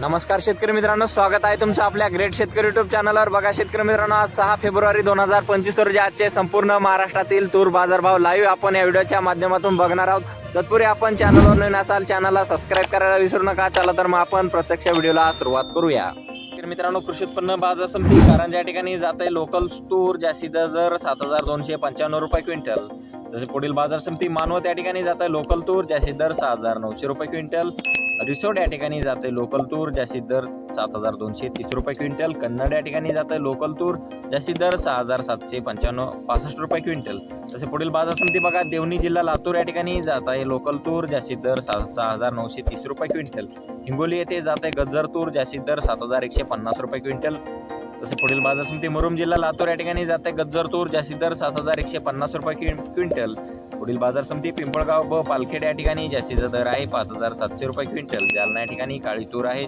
नमस्कार शेतकरी मित्रांनो स्वागत आहे तुमचं आपल्या ग्रेट शेतकरी युट्यूब चॅनलवर बघा शेतकरी मित्रांनो आज सहा फेब्रुवारी दोन हजार पंचवीस रोजी आजचे संपूर्ण महाराष्ट्रातील तूर बाजारभाव लाईव्ह आपण या व्हिडिओच्या माध्यमातून बघणार आहोत. तत्पूर्वी आपण चॅनलवर नवीन असाल चॅनलला सबस्क्राईब करायला विसरू नका. चला तर मग आपण प्रत्यक्ष व्हिडिओला सुरुवात करूया. मित्रांनो कृषी उत्पन्न बाजार समिती कारण ज्या ठिकाणी जात आहे लोकल तूर जास्तीचा दर सात हजार दोनशे पंच्याण्णव रुपये क्विंटल. तसे पुढील बाजार समिती मानव त्या ठिकाणी जात आहे लोकल तूर जास्तीत दर सहा हजार नऊशे रुपये क्विंटल. रिसोड या ठिकाणी जाते लोकल तूर जास्तीत दर सात हजार दोनशे तीस रुपये क्विंटल. कन्नड या ठिकाणी जाते लोकल तूर जास्तीत दर सहा हजार सातशे पंच्याण्णव पासष्ट रुपये क्विंटल. तसे पुढील बाजार समिती बघा देवणी जिल्हा लातूर या ठिकाणी जात आहे लोकल तूर जास्तीत दर सहा सहा हजार नऊशे तीस रुपये क्विंटल. हिंगोली येथे जात आहे गज्जर तूर जास्तीत दर सात हजार एकशे पन्नास रुपये क्विंटल. तसे पुढील बाजार समिती मुरुम जिल्हा लातूर या ठिकाणी जाते गज्जर तूर जास्तीत दर सात हजार एकशे पन्नास रुपये क्विंटल. पुढील बाजार समिती पिंपळगाव व पालखेड या ठिकाणी जास्तीचा दर आहे. पाच हजार सातशे रुपये क्विंटल. जालना या ठिकाणी काळी तूर आहे.